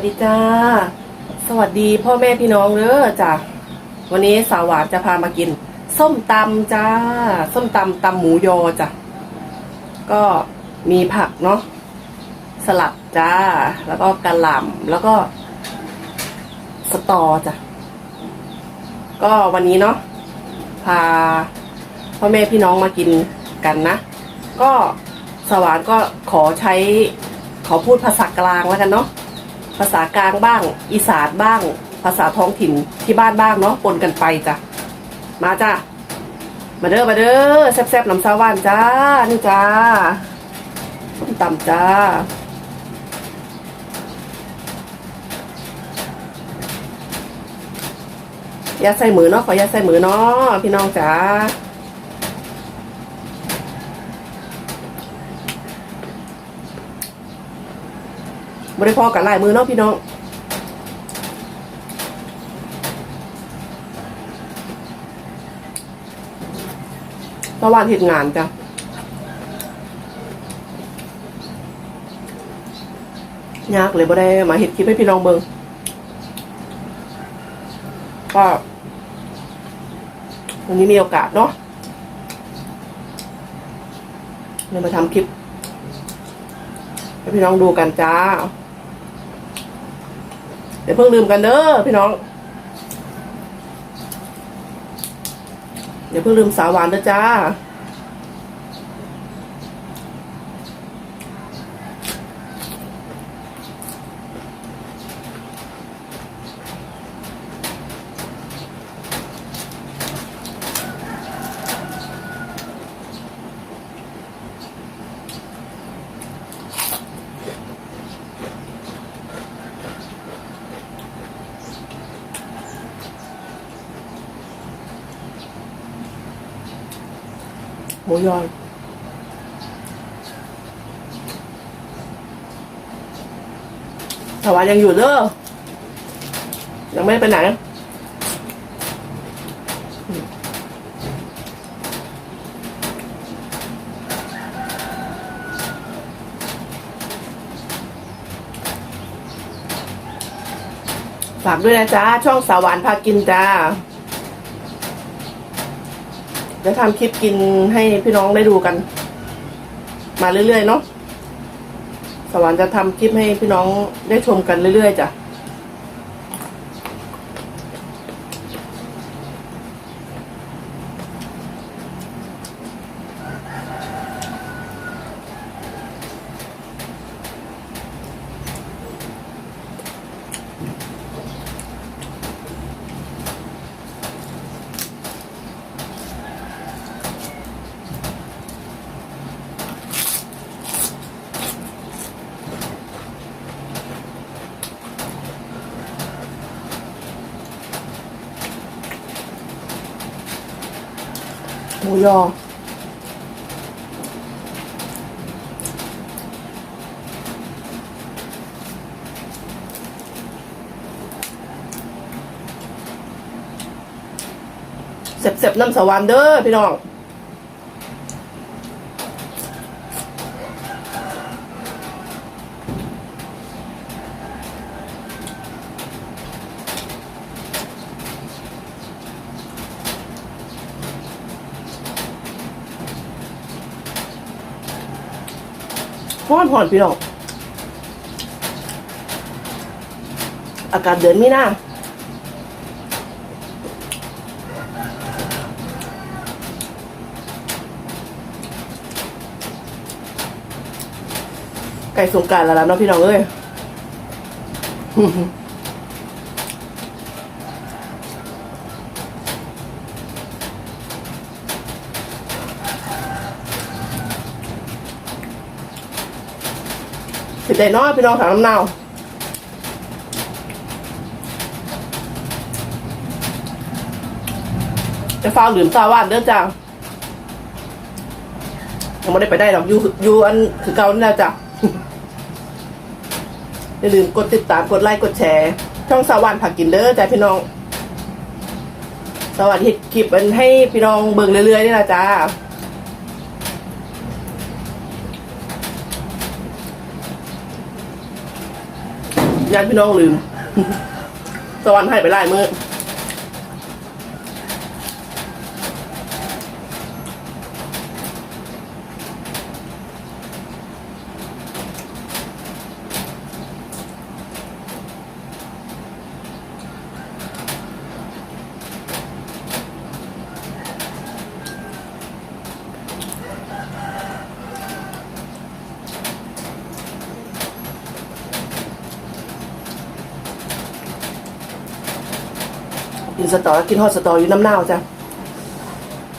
วัสดีจ้า สวัสดีพ่อแม่พี่น้องเด้อจ้ะวันนี้สาวหวานจะพามากิน ส้มตำจ้า ส้มตำตำหมูยอจ้ะก็มีผักเนาะสลัดจ้า แล้วก็กระหล่ำแล้วก็ สตอจ้ะก็วันนี้เนาะพาพ่อแม่พี่น้องมากินกันนะ ก็สวรรค์ก็ขอใช้ขอพูดภาษากลางแล้วกันเนาะ ภาษากลางบ้าง อีสานบ้าง ภาษาท้องถิ่นที่บ้านบ้างเนาะปนกันไปจ้ะมาจ้ะมาเด้อมาเด้อแซ่บๆน้ำซาว่านจ้านี่จ้าส้มตำจ้าอย่าใส่มือเนาะขออย่าใส่มือเนาะพี่น้องจ๋า บริพอกับลายมือเนาะพี่น้องตะวันเหตุงานจ้ะยากเลยบ่ได้มาเห็ดคลิปให้พี่น้องเบิงก็วันนี้มีโอกาสเนาะเรามาทำคลิปให้พี่น้องดูกันจ้า อย่าเพิ่งลืมกันเด้อพี่น้องอย่าเพิ่งลืมสาวหวานเด้อจ้า มูยอสาวหวานยังอยู่เด้อยังไม่ได้ไปไหนฝากด้วยนะจ๊ะ ช่องสาวหวานพากินจ้า จะทำคลิปกินให้พี่น้องได้ดูกัน มาเรื่อยๆเนาะสวรรค์จะทำคลิปให้พี่น้องได้ชมกันเรื่อยๆจ้ะ มูยอเสบๆน้ำสวรรค์เด้อพี่น้อง ห้อนหอนพี่น้องอากาศเดือนมีนาไก่สงการแล้วล่ะเนาะพี่น้องเอ้ย สิได้เนาะพี่น้องถามน้ำเนาจะฟ้าหลืมตาว่านเด้อจ้ายังไม่ได้ไปได้หรอกอยู่อยู่อันคือเก่านี่แหละจ้ะอย่าลืมกดติดตามกดไลค์กดแชร์ ช่องสาวานผักกินเด้อจ้าพี่น้อง สวัสดีคลิปมันให้พี่น้องเบิ่งเรื่อยๆนี่แหละจ้า ญาติพี่น้องลืมสวรรค์ให้ไปไล่มือ สตอกินฮอดสตออยู่น้ำเน่าจ้ะ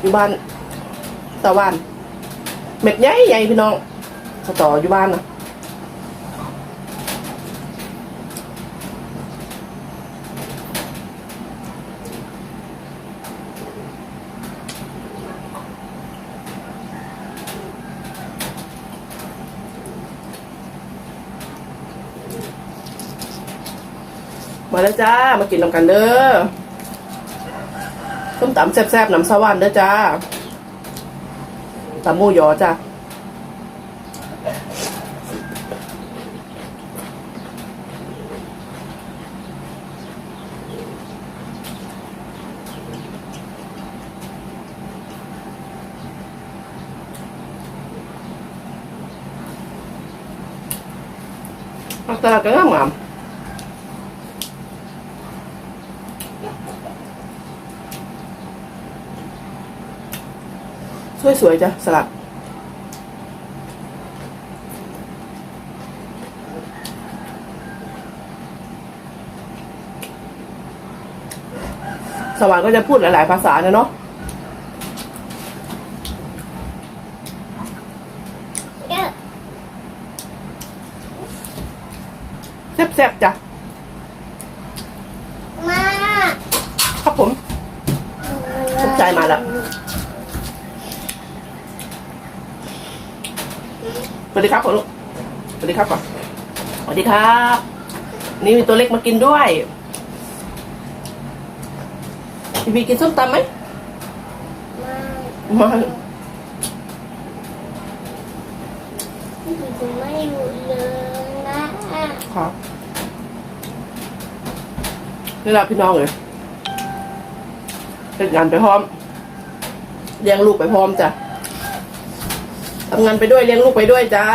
อยู่บ้านตะวันเม็ดใหญ่ใหญ่พี่น้องสตออยู่บ้านนะมาแล้วจ้า มากินนำกันเด้อ ส้มตำแซ่บๆน้ำสวรรค์เด้อจ้าตำหมูยอจ้าผักตลาดก็งามงาม สวยๆจ้ะสลัดสวรรค์ก็จะพูดหลาย ๆ ภาษานะเนาะแซ่บๆจ้ะ มา ครับผมทุกใจมาแล้ว สวัสดีครับผมลูกสวัสดีครับก่อนสวัสดีครับ นี่มีตัวเล็กมากินด้วยพี่บีกินส้มตำไหมมาไมาไม่อยู่เลยนะครับนี่แหละพี่น้องเลยเป็นงานไปพร้อมเลี้ยงลูกไปพร้อมจ้ะ ทำงานไปด้วยเลี้ยงลูกไปด้วยจ้า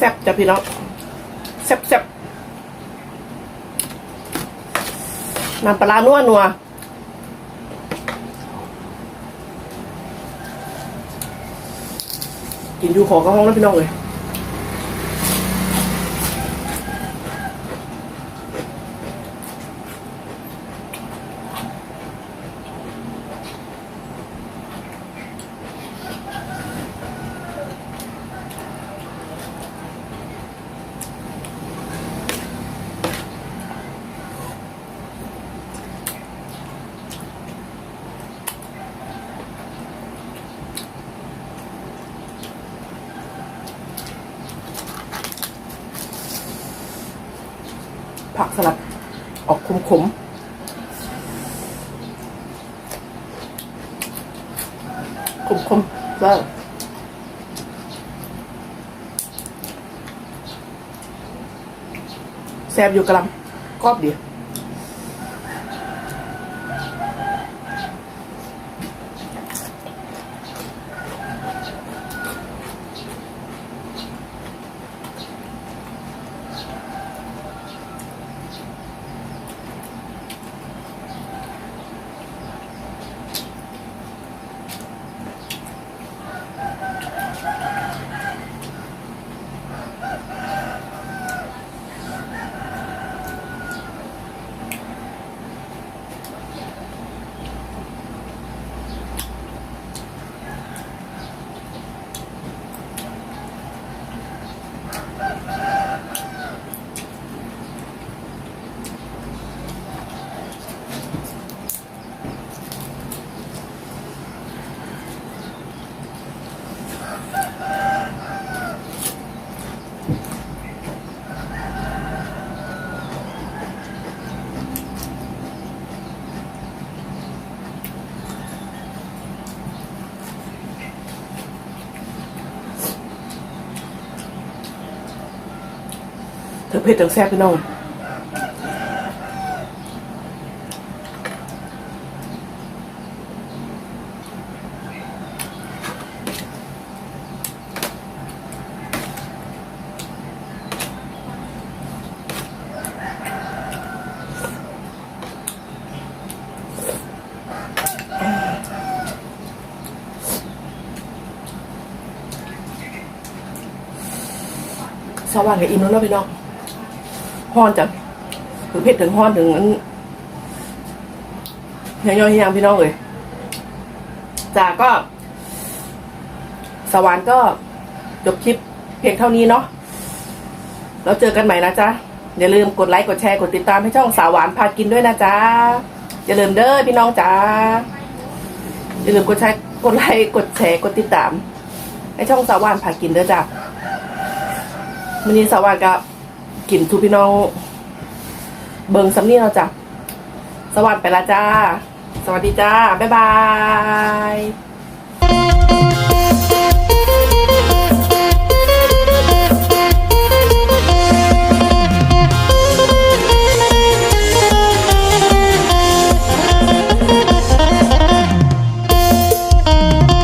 ซ่บจ้ะพี่น้องแซ่บแซ่บน้ำปลานัวนัวกินอยู่ขอกระห้องแล้วพี่น้องเลย ผักสลัดออกขมขมขมขมๆแล้วแซ่บอยู่กำลังกรอบดี ผ็ดจังแซ่บพี่น้องสว่างกับอิ่มแล้วเนาะพี่น้อง ฮ้อนจังถึงเผ็ดถึงฮ้อนถึงอันยังย่อยยังพี่น้องเลยจากก็ สวรรค์ก็จบคลิปเพียงเท่านี้เนาะแล้วเจอกันใหม่นะจ๊ะ อย่าลืมกดไลค์กดแชร์กดติดตามให้ช่องสาวหวานพากินด้วยนะจ๊ะ อย่าลืมเด้อพี่น้องจ๋าอย่าลืมกดแชร์กดไลค์กดแชร์กดติดตาม ให้ช่องสาวหวานพากินด้วยจ้ะวันนี้สวัสดีกับ กินทูพี่น้อง เบิงสำนีเราจ้ะสวัสดีไปละจ้า สวัสดีจ้า บ๊ายบาย